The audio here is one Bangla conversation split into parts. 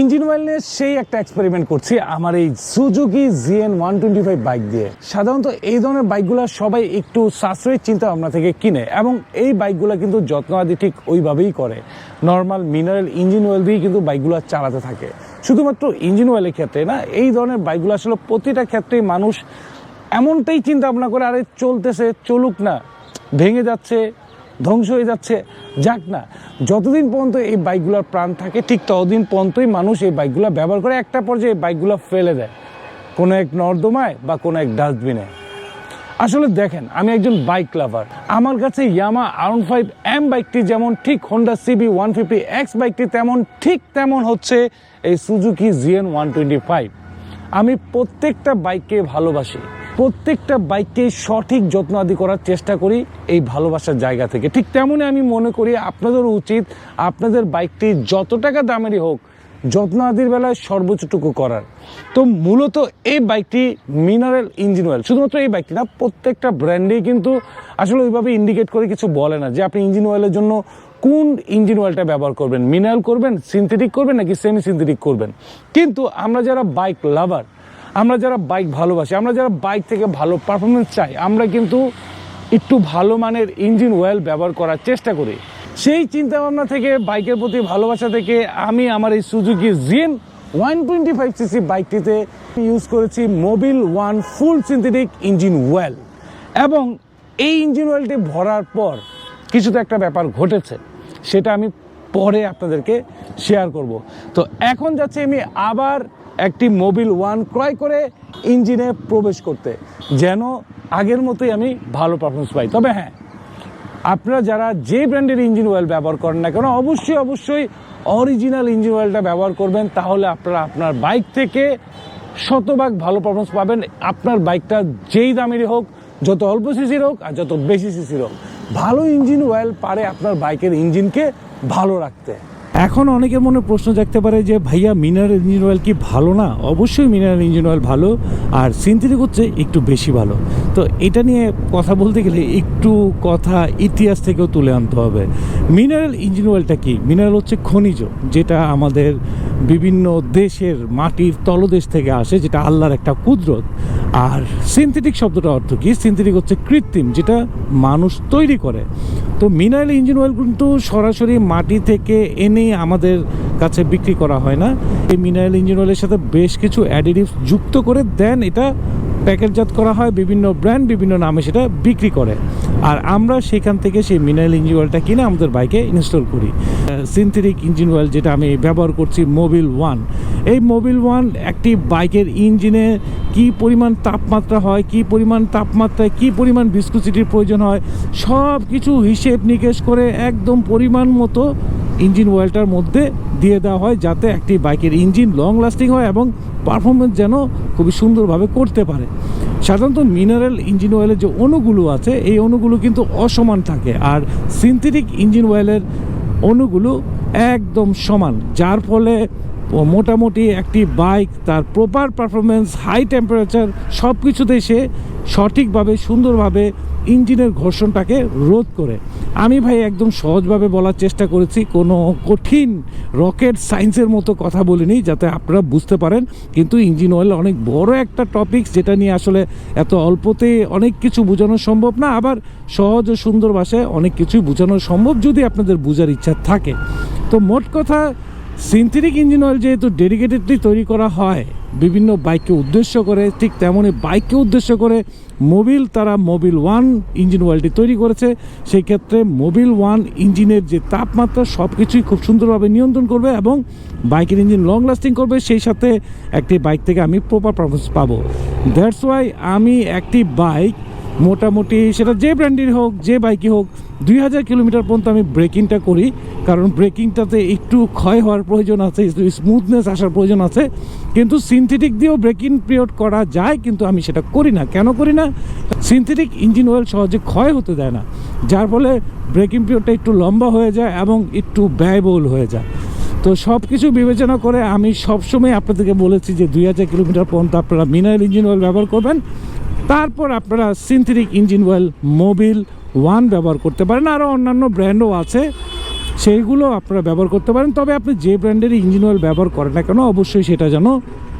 ইঞ্জিন অয়েল নিয়ে সেই একটা এক্সপেরিমেন্ট করছি, আমার এই Suzuki GN one twenty five bike দিয়ে। সাধারণত এই ধরনের বাইকগুলো সবাই একটু সাশ্রয়ের চিন্তা ভাবনা থেকে কিনে, এবং এই বাইকগুলো কিন্তু যত্ন আদি ঠিক ওইভাবেই করে। নর্মাল মিনারেল ইঞ্জিন অয়েল দিয়েই কিন্তু বাইকগুলো চালাতে থাকে। শুধুমাত্র ইঞ্জিন অয়েলের ক্ষেত্রে না, এই ধরনের বাইকগুলো আসলে প্রতিটা ক্ষেত্রেই মানুষ এমনটাই চিন্তা ভাবনা করে, আরে চলতেছে, চলুক না, ভেঙে যাচ্ছে ধ্বংস হয়ে যাচ্ছে। যাক না, যতদিন পর্যন্ত এই বাইকগুলোর প্রাণ থাকে, ঠিক ততদিন পর্যন্তই মানুষ এই বাইকগুলো ব্যবহার করে একটা পর্যায়ে এই বাইকগুলো ফেলে দেয়। কোনো এক নর্দমায় বা কোনো এক ডাস্টবিনে। আসলে দেখেন, আমি একজন বাইক লাভার। আমার কাছে ইয়ামা আরন ফাইভ এম বাইকটি যেমন ঠিক Honda CB one fifty X বাইকটি তেমন ঠিক তেমন হচ্ছে এই Suzuki GN one twenty five আমি প্রত্যেকটা বাইককে ভালোবাসি। প্রত্যেকটা বাইককে সঠিক যত্ন আদি করার চেষ্টা করি এই ভালোবাসার জায়গা থেকে। ঠিক তেমনই আমি মনে করি আপনাদেরও উচিত আপনাদের বাইকটি যত টাকা দামেরই হোক যত্ন আদির বেলায় সর্বোচ্চটুকু করার। তো মূলত এই বাইকটি মিনারেল ইঞ্জিন অয়েল। শুধুমাত্র এই বাইকটি না, প্রত্যেকটা ব্র্যান্ডেই কিন্তু আসলে ওইভাবে ইন্ডিকেট করে কিছু বলে না যে আপনি ইঞ্জিন অয়েলের জন্য কোন ইঞ্জিন অয়েলটা ব্যবহার করবেন। মিনারেল করবেন সিনথেটিক করবেন নাকি সেমি সিনথেটিক করবেন? কিন্তু আমরা যারা বাইক লাভার আমরা যারা বাইক ভালোবাসি, আমরা যারা বাইক থেকে ভালো পারফরমেন্স চাই, আমরা কিন্তু একটু ভালো মানের ইঞ্জিন অয়েল ব্যবহার করার চেষ্টা করি। সেই চিন্তা ভাবনা থেকে বাইকের প্রতি ভালোবাসা থেকে আমি আমার এই Suzuki GN one twenty five CC বাইকটিতে use করেছি Mobil one full synthetic engine oil এবং এই ইঞ্জিন অয়েলটি ভরার পর কিছু তো একটা ব্যাপার ঘটেছে, সেটা আমি পরে আপনাদেরকে শেয়ার করব। তো এখন যাচ্ছি আমি আবার একটি মোবিল ওয়ান ক্রয় করে ইঞ্জিনে প্রবেশ করতে, যেন আগের মতোই আমি ভালো পারফরমেন্স পাই। তবে হ্যাঁ আপনারা যারা যে ব্র্যান্ডের ইঞ্জিন অয়েল ব্যবহার করেন না কেন, অবশ্যই অবশ্যই অরিজিনাল ইঞ্জিন অয়েলটা ব্যবহার করবেন, তাহলে আপনারা আপনার বাইক থেকে শতভাগ ভালো পারফরমেন্স পাবেন। আপনার বাইকটা যেই দামেরই হোক, যত অল্প সিসির হোক আর যত বেশি সিসির হোক, ভালো ইঞ্জিন অয়েল পারে আপনার বাইকের ইঞ্জিনকে ভালো রাখতে। এখন অনেকের মনে প্রশ্ন জাগতে পারে যে, ভাইয়া, মিনারেল ইঞ্জিন অয়েল কি ভালো না? অবশ্যই মিনারেল ইঞ্জিন অয়েল ভালো, আর সিনথেটিক হচ্ছে একটু বেশি ভালো। তো এটা নিয়ে কথা বলতে গেলে একটু কথা ইতিহাস থেকেও তুলে আনতে হবে। মিনারেল ইঞ্জিন অয়েলটা কি? মিনারেল হচ্ছে খনিজ, যেটা আমাদের বিভিন্ন দেশের মাটির তলদেশ থেকে আসে, যেটা আল্লাহর একটা কুদরত। আর সিনথেটিক শব্দটা অর্থ কি? সিনথেটিক হচ্ছে কৃত্রিম, যেটা মানুষ তৈরি করে। তো মিনারেল ইঞ্জিন অয়েল কিন্তু সরাসরি মাটি থেকে এনেই আমাদের কাছে বিক্রি করা হয় না। এই মিনারেল ইঞ্জিন অয়েলের সাথে বেশ কিছু অ্যাডিটিভস যুক্ত করে দেন। এটা প্যাকেটজাত করা হয়, বিভিন্ন ব্র্যান্ড, বিভিন্ন নামে সেটা বিক্রি করে। আর আমরা সেখান থেকে সেই মিনারেল ইঞ্জিন অয়েলটা কিনে আমাদের বাইকে ইনস্টল করি। সিনথেটিক ইঞ্জিন অয়েল যেটা আমি ব্যবহার করছি মোবিল ওয়ান এই মোবিল ওয়ান একটি বাইকের ইঞ্জিনে কি পরিমাণ তাপমাত্রা হয়, কি পরিমাণ তাপমাত্রায় কি পরিমাণ ভিস্কোসিটির প্রয়োজন হয় সব কিছু হিসেব নিকেশ করে একদম পরিমাণ মতো ইঞ্জিন অয়েলটার মধ্যে দিয়ে দেওয়া হয় যাতে একটি বাইকের ইঞ্জিন লং লাস্টিং হয় এবং পারফরমেন্স যেন খুবই সুন্দরভাবে করতে পারে। সাধারণত মিনারেল ইঞ্জিন অয়েলের যে অণুগুলো আছে, এই অণুগুলো কিন্তু অসমান থাকে আর সিনথেটিক ইঞ্জিন অয়েলের অণুগুলো একদম সমান, যার ফলে মোটামুটি একটি বাইক তার প্রপার পারফরমেন্স হাই টেম্পারেচার সব কিছুতে সে সঠিকভাবে, সুন্দরভাবে ইঞ্জিনের ঘর্ষণটাকে রোধ করে। আমি ভাই একদম সহজভাবে বলার চেষ্টা করেছি, কোনো কঠিন রকেট সায়েন্সের মতো কথা বলিনি, যাতে আপনারা বুঝতে পারেন। কিন্তু ইঞ্জিন অয়েল অনেক বড় একটা টপিক যেটা নিয়ে আসলে এত অল্পতে অনেক কিছু বোঝানো সম্ভব না, আবার সহজ ও সুন্দর ভাষায় অনেক কিছুই বোঝানো সম্ভব যদি আপনাদের বোঝার ইচ্ছা থাকে। তো মোট কথা সিনথেটিক ইঞ্জিন অয়েল যেহেতু ডেডিকেটেডলি তৈরি করা হয় বিভিন্ন বাইককে উদ্দেশ্য করে, ঠিক তেমনই বাইককে উদ্দেশ্য করে মোবিল, তারা মোবিল ওয়ান ইঞ্জিন অয়েলটি তৈরি করেছে। সেই ক্ষেত্রে মোবিল ওয়ান ইঞ্জিনের যে তাপমাত্রা সব কিছুই খুব সুন্দরভাবে নিয়ন্ত্রণ করবে এবং বাইকের ইঞ্জিন লং লাস্টিং করবে। সেই সাথে একটি বাইক থেকে আমি প্রপার পারফরমেন্স পাবো। দ্যাটস ওয়াই আমি একটি বাইক, মোটামুটি সেটা যে ব্র্যান্ডের হোক, যে বাইকই হোক, দুই হাজার কিলোমিটার পর্যন্ত আমি ব্রেকিংটা করি। কারণ ব্রেকিংটাতে একটু ক্ষয় হওয়ার প্রয়োজন আছে, একটু স্মুথনেস আসার প্রয়োজন আছে। কিন্তু সিনথেটিক দিয়েও ব্রেকিং পিরিয়ড করা যায়, কিন্তু আমি সেটা করি না। কেন করি না? সিনথেটিক ইঞ্জিন অয়েল সহজে ক্ষয় হতে দেয় না। যার ফলে ব্রেকিং পিরিয়ডটা একটু লম্বা হয়ে যায় এবং একটু ব্যয়বহুল হয়ে যায়। তো সব কিছু বিবেচনা করে আমি সবসময় আপনাদেরকে বলেছি যে দুই হাজার কিলোমিটার পর্যন্ত আপনারা মিনারেল ইঞ্জিন অয়েল ব্যবহার করবেন। তারপর আপনারা synthetic engine oil Mobil one ব্যবহার করতে পারেন। আরও অন্যান্য ব্র্যান্ডও আছে। সেইগুলো আপনারা ব্যবহার করতে পারেন। তবে আপনি যে ব্র্যান্ডের ইঞ্জিন অয়েল ব্যবহার করেন না কেন, অবশ্যই সেটা যেন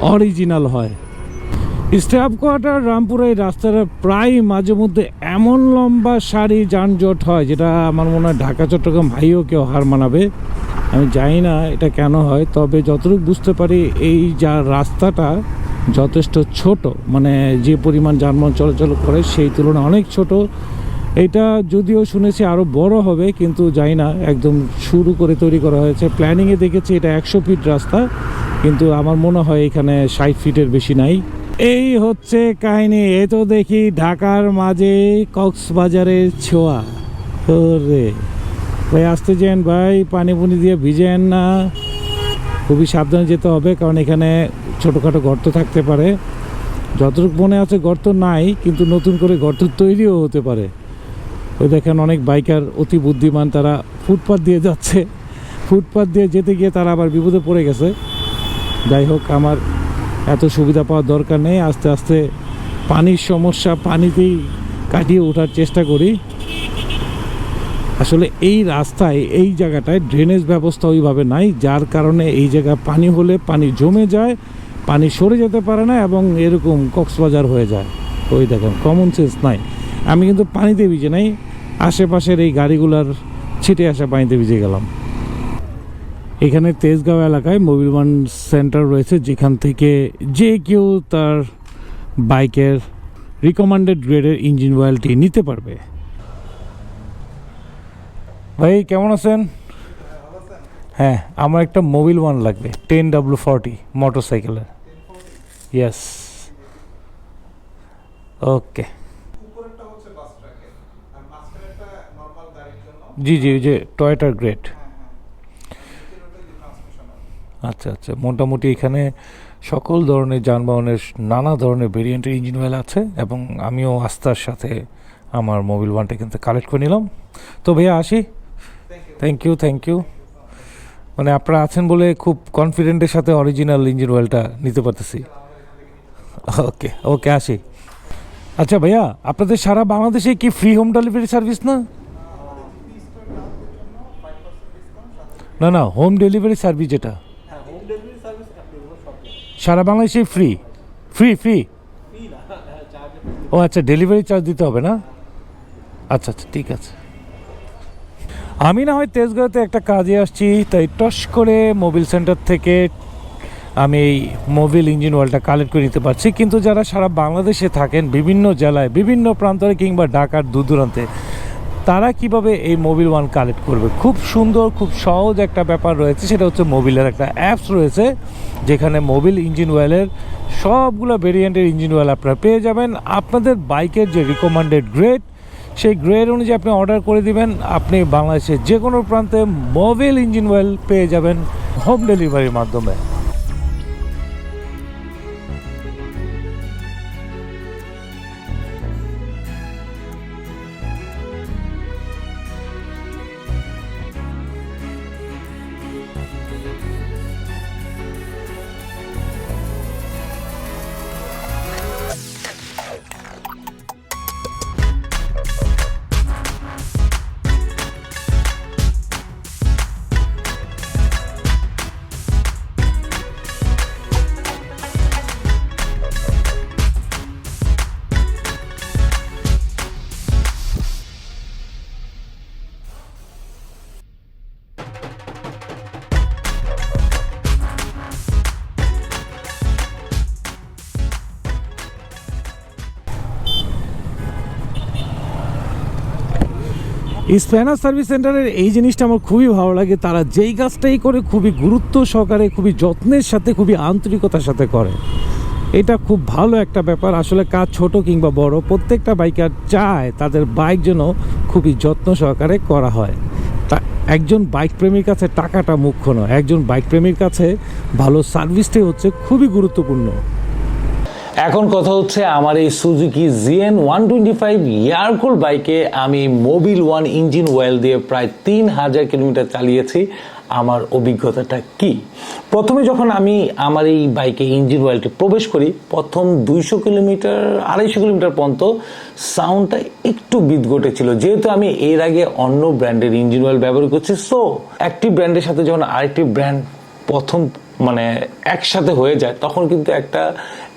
অরিজিনাল হয়। স্টাফ কোয়ার্টার রামপুর এই রাস্তাটা প্রায় মাঝে মধ্যে এমন লম্বা সারি যানজট হয়, যেটা আমার মনে হয় ঢাকা, চট্টগ্রাম ভাইও কেউ হার মানাবে। আমি জানি না এটা কেন হয়, তবে যতটুকু বুঝতে পারি এই যা রাস্তাটা যথেষ্ট ছোট। মানে যে পরিমাণ যানবাহন চলাচল করে, সেই তুলনায় অনেক ছোট। এটা যদিও শুনেছি আরও বড় হবে, কিন্তু জানি না, একদম শুরু করে তৈরি করা হয়েছে। প্ল্যানিংয়ে দেখেছি এটা একশো ফিট রাস্তা, কিন্তু আমার মনে হয় এখানে ষাট ফিটের বেশি নাই। এই হচ্ছে কাহিনী, এ তো দেখি ঢাকার মাঝে কক্সবাজারের ছোঁয়া। রে ভাই, আসতে যেন ভাই, পানি পুনি দিয়ে ভিজেন না। খুবই সাবধানে যেতে হবে, কারণ এখানে ছোটোখাটো গর্ত থাকতে পারে। যতটুকু মনে আছে গর্ত নাই, কিন্তু নতুন করে গর্ত তৈরিও হতে পারে। ওই দেখেন অনেক বাইকার অতি বুদ্ধিমান, তারা ফুটপাথ দিয়ে যাচ্ছে। ফুটপাথ দিয়ে যেতে গিয়ে তারা আবার বিপদে পড়ে গেছে। যাই হোক, আমার এত সুবিধা পাওয়ার দরকার নেই। আস্তে আস্তে পানির সমস্যা পানিতেই কাটিয়ে ওঠার চেষ্টা করি। আসলে এই রাস্তায়, এই জায়গাটায় ড্রেনেজ ব্যবস্থা ওইভাবে নাই, যার কারণে এই জায়গায় পানি হলে পানি জমে যায়, পানি সরে যেতে পারে না এবং এরকম কক্সবাজার হয়ে যায়। ওই দেখেন কমন সেন্স নাই। আমি কিন্তু পানিতে ভিজে নাই। আশেপাশের এই গাড়িগুলার ছিটে আসা পানিতে ভিজে গেলাম। এখানে তেজগাঁও এলাকায় মোবিল ওয়ান সেন্টার রয়েছে, যেখান থেকে যে কেউ তার বাইকের রিকমান্ডেড গ্রেডের ইঞ্জিন অয়েলটি নিতে পারবে। ভাই, কেমন আছেন? হ্যাঁ আমার একটা মোবিল ওয়ান লাগবে, টেন ডাব্লু ফর্টি মোটর সাইকেলের ইয়েস ওকে উপরেরটা হচ্ছে বাস ট্র্যাকের আর মাঝখানেরটা নর্মাল গাড়ির জন্য জি জি ওই যে টয়টার হ্যাঁ হ্যাঁ। নিচেরটা যে ট্রান্সমিশন আচ্ছা আচ্ছা। মোটামুটি এখানে সকল ধরনের যানবাহনের নানা ধরনের ভেরিয়েন্টের ইঞ্জিন অয়েল আছে এবং আমিও আস্থার সাথে আমার মোবিল ওয়ানটা কিন্তু কালেক্ট করে নিলাম। তো ভাইয়া আসি? Thank you thank you thank you মানে আপনারা আছেন বলে খুব কনফিডেন্টের সাথে অরিজিনাল ইঞ্জিন অয়েলটা নিতে পারতেছি। ওকে ওকে আসি। আচ্ছা ভাইয়া আপনাদের সারা বাংলাদেশে কি ফ্রি হোম ডেলিভারি সার্ভিস না? না না হোম ডেলিভারি সার্ভিস যেটা। হ্যাঁ সারা বাংলাদেশে ফ্রি ফ্রি ফ্রি ও আচ্ছা ডেলিভারি চার্জ দিতে হবে না? আচ্ছা আচ্ছা ঠিক আছে। আমি না হয় তেজগাঁওতে একটা কাজে আসছি তাই টস করে মোবিল সেন্টার থেকে আমি এই মোবিল ইঞ্জিন অয়েলটা কালেক্ট করে নিতে পারছি। কিন্তু যারা সারা বাংলাদেশে থাকেন বিভিন্ন জেলায় বিভিন্ন প্রান্তরে কিংবা ঢাকার দূর দূরান্তে তারা কীভাবে এই মোবিল ওয়ান কালেক্ট করবে? খুব সুন্দর, খুব সহজ একটা ব্যাপার রয়েছে, সেটা হচ্ছে মোবিলের একটা অ্যাপস রয়েছে, যেখানে মোবিল ইঞ্জিন অয়েলের সবগুলো ভেরিয়েন্টের ইঞ্জিন অয়েল আপনারা পেয়ে যাবেন। আপনাদের বাইকের যে রিকমান্ডেড গ্রেড সেই গ্রেড অনুযায়ী আপনি অর্ডার করে দিবেন। আপনি বাংলাদেশের যে কোনো প্রান্তে মোবিল ইঞ্জিন অয়েল পেয়ে যাবেন হোম ডেলিভারির মাধ্যমে। স্প্যানার সার্ভিস সেন্টারের এই জিনিসটা আমার খুবই ভালো লাগে। তারা যেই কাজটাই করে খুবই গুরুত্ব সহকারে, খুবই যত্নের সাথে, খুবই আন্তরিকতার সাথে করে। এটা খুব ভালো একটা ব্যাপার। আসলে কাজ ছোট কিংবা বড়, প্রত্যেকটা বাইকার চায় তাদের বাইক যেন খুবই যত্ন সহকারে করা হয়। তা একজন বাইক প্রেমীর কাছে টাকাটা মুখ্য নয়। একজন বাইক প্রেমীর কাছে ভালো সার্ভিসটাই হচ্ছে খুবই গুরুত্বপূর্ণ। এখন কথা হচ্ছে আমার এই Suzuki GN one twenty five ইয়ারকুল বাইকে আমি মোবিল ওয়ান ইঞ্জিন অয়েল দিয়ে প্রায় তিন হাজার কিলোমিটার চালিয়েছি। আমার অভিজ্ঞতাটা কি? প্রথমে যখন আমি আমার এই বাইকে ইঞ্জিন অয়েলটি প্রবেশ করি, প্রথম দুইশো কিলোমিটার, আড়াইশো কিলোমিটার পর্যন্ত সাউন্ডটা একটু বিদগটে ছিল। যেহেতু আমি এর আগে অন্য ব্র্যান্ডের ইঞ্জিন অয়েল ব্যবহার করছি সো একটি ব্র্যান্ডের সাথে যখন আরেকটি ব্র্যান্ড প্রথম মানে একসাথে হয়ে যায়, তখন কিন্তু একটা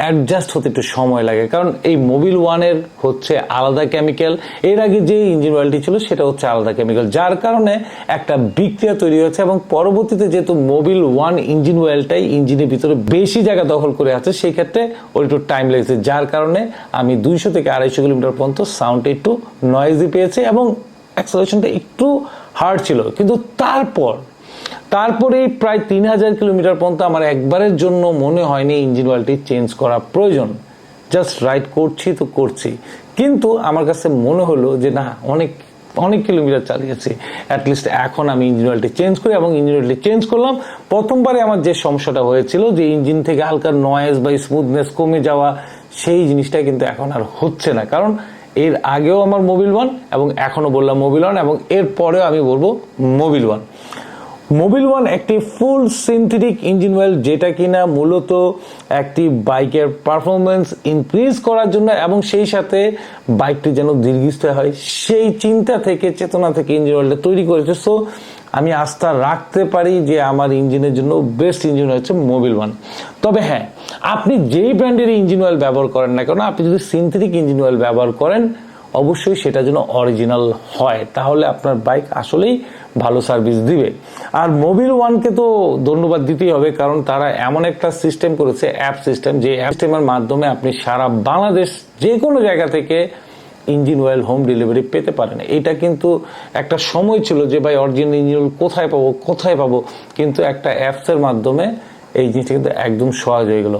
অ্যাডজাস্ট হতে একটু সময় লাগে। কারণ এই মোবিল ওয়ানের হচ্ছে আলাদা কেমিক্যাল এর আগে যে ইঞ্জিন অয়েলটি ছিল সেটা হচ্ছে আলাদা কেমিক্যাল যার কারণে একটা বিক্রিয়া তৈরি হয়েছে এবং পরবর্তীতে যেহেতু মোবিল ওয়ান ইঞ্জিন অয়েলটাই ইঞ্জিনের ভিতরে বেশি জায়গা দখল করে আছে, সেই ক্ষেত্রে ওর একটু টাইম লেগেছে, যার কারণে আমি দুইশো থেকে আড়াইশো কিলোমিটার পর্যন্ত সাউন্ডটা একটু নয়েজি পেয়েছে এবং অ্যাক্সেলেশনটা একটু হার্ড ছিল। কিন্তু তারপর তারপরে প্রায় তিন হাজার কিলোমিটার পর্যন্ত আমার একবারের জন্য মনে হয়নি ইঞ্জিন অয়েলটি চেঞ্জ করা প্রয়োজন। জাস্ট রাইড করছি তো করছি। কিন্তু আমার কাছে মনে হলো যে না, অনেক অনেক কিলোমিটার চালিয়েছি। অ্যাটলিস্ট এখন আমি ইঞ্জিন অয়েলটি চেঞ্জ করি এবং ইঞ্জিন অয়েলটি চেঞ্জ করলাম। প্রথমবারে আমার যে সমস্যাটা হয়েছিল যে ইঞ্জিন থেকে হালকা নয়েজ বা স্মুথনেস কমে যাওয়া, সেই জিনিসটা কিন্তু এখন আর হচ্ছে না। কারণ এর আগেও আমার মোবিল ওয়ান এবং এখনও বললাম মোবিল ওয়ান এবং এর পরেও আমি বলব মোবিল ওয়ান মোবিল ওয়ান একটি ফুল সিনথেটিক ইঞ্জিন অয়েল যেটা কিনা মূলত একটি বাইকের পারফরমেন্স ইনক্রিজ করার জন্য এবং সেই সাথে বাইকটি যেন দীর্ঘস্থায়ী হয়, সেই চিন্তা থেকে, চেতনা থেকে ইঞ্জিন অয়েলটা তৈরি করেছে। সো আমি আস্থা রাখতে পারি যে আমার ইঞ্জিনের জন্য বেস্ট ইঞ্জিন হচ্ছে মোবিল ওয়ান তবে হ্যাঁ আপনি যেই ব্র্যান্ডের ইঞ্জিন অয়েল ব্যবহার করেন না কেন, আপনি যদি সিনথেটিক ইঞ্জিন অয়েল ব্যবহার করেন অবশ্যই সেটা যেন অরিজিনাল হয়, তাহলে আপনার বাইক আসলেই ভালো সার্ভিস দিবে। আর মোবিল ওয়ানকে তো ধন্যবাদ দিতেই হবে, কারণ তারা এমন একটা সিস্টেম করেছে অ্যাপ সিস্টেম যে অ্যাপ সিস্টেমের মাধ্যমে আপনি সারা বাংলাদেশ যে কোনো জায়গা থেকে ইঞ্জিন অয়েল হোম ডেলিভারি পেতে পারেন। এটা কিন্তু একটা সময় ছিল যে, ভাই অরিজিনাল ইঞ্জিন অয়েল কোথায় পাবো কোথায় পাবো? কিন্তু একটা অ্যাপসের মাধ্যমে এই জিনিসটা কিন্তু একদম সহজ হয়ে গেল।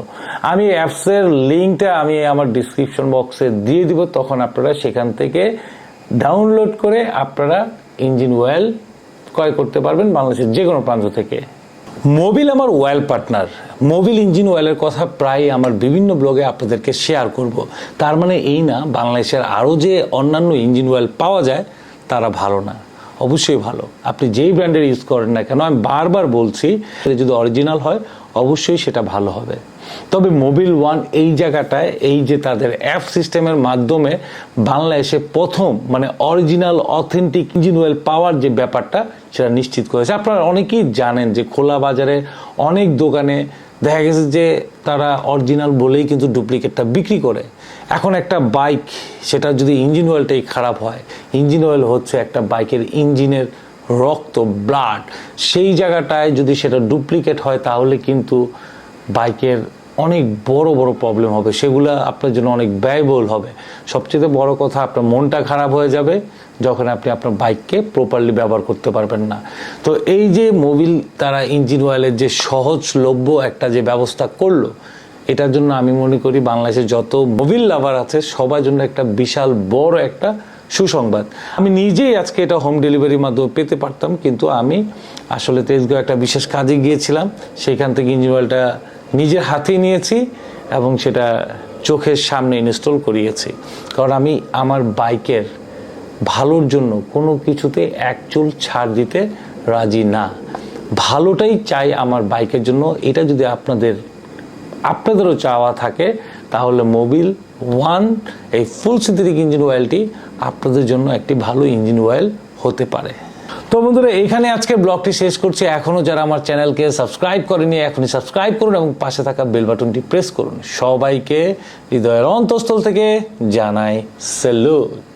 আমি অ্যাপসের লিঙ্কটা আমি আমার ডিসক্রিপশন বক্সে দিয়ে দিব, তখন আপনারা সেখান থেকে ডাউনলোড করে আপনারা ইঞ্জিন অয়েল ক্রয় করতে পারবেন বাংলাদেশের যে কোনো প্রান্ত থেকে। মোবিল আমার ওয়েল পার্টনার মোবিল ইঞ্জিন অয়েলের কথা প্রায় আমার বিভিন্ন ব্লগে আপনাদেরকে শেয়ার করব। তার মানে এই না, বাংলাদেশের আরও যে অন্যান্য ইঞ্জিন অয়েল পাওয়া যায়, তারা ভালো না। অবশ্যই ভালো। আপনি যেই ব্র্যান্ডের ইউজ করেন না কেন, আমি বারবার বলছি যদি অরিজিনাল হয়, অবশ্যই সেটা ভালো হবে। তবে মোবিল ওয়ান এই জায়গাটায়, এই যে তাদের অ্যাপ সিস্টেমের মাধ্যমে বাংলাদেশে প্রথম মানে অরিজিনাল অথেন্টিক ইঞ্জিন অয়েল পাওয়ার যে ব্যাপারটা, সেটা নিশ্চিত করেছে। আপনারা অনেকেই জানেন যে খোলা বাজারে অনেক দোকানে দেখা গেছে যে তারা অরিজিনাল বলেই কিন্তু ডুপ্লিকেটটা বিক্রি করে। এখন একটা বাইক, সেটা যদি ইঞ্জিন অয়েলটাই খারাপ হয়, ইঞ্জিন অয়েল হচ্ছে একটা বাইকের ইঞ্জিনের রক্ত ব্লাড সেই জায়গাটায় যদি সেটা ডুপ্লিকেট হয়, তাহলে কিন্তু বাইকের অনেক বড় বড় প্রবলেম হবে। সেগুলো আপনার জন্য অনেক ব্যয়বহুল হবে। সবচেয়ে বড় কথা, আপনার মনটা খারাপ হয়ে যাবে যখন আপনি আপনার বাইককে প্রপারলি ব্যবহার করতে পারবেন না। তো এই যে মোবিল, তারা ইঞ্জিন অয়েলের যে সহজলভ্য একটা যে ব্যবস্থা করল এটার জন্য আমি মনে করি বাংলাদেশে যত মোবিল লাভার আছে, সবার জন্য একটা বিশাল বড় একটা সুসংবাদ। আমি নিজেই আজকে এটা হোম ডেলিভারির মাধ্যমে পেতে পারতাম, কিন্তু আমি আসলে তেজগাঁও একটা বিশেষ কাজে গিয়েছিলাম। সেইখান থেকে ইঞ্জিন অয়েলটা নিজের হাতেই নিয়েছি এবং সেটা চোখের সামনে ইনস্টল করিয়েছি। কারণ আমি আমার বাইকের ভালোর জন্য কোনো কিছুতে এক চুল ছাড় দিতে রাজি না। ভালোটাই চাই আমার বাইকের জন্য। এটা যদি আপনাদের আপনাদেরও চাওয়া থাকে, তাহলে মোবিল ওয়ান, এই ফুল সিনথেটিক ইঞ্জিন অয়েলটি আপনাদের জন্য একটি ভালো ইঞ্জিন অয়েল হতে পারে। তো বন্ধুরা, এখানে আজকে ব্লগটি শেষ করছি। এখনও যারা আমার চ্যানেলকে সাবস্ক্রাইব করেনি এখনই সাবস্ক্রাইব করুন এবং পাশে থাকা বেল বাটনটি প্রেস করুন। সবাইকে হৃদয়ের অন্তঃস্থল থেকে জানাই স্যালুট।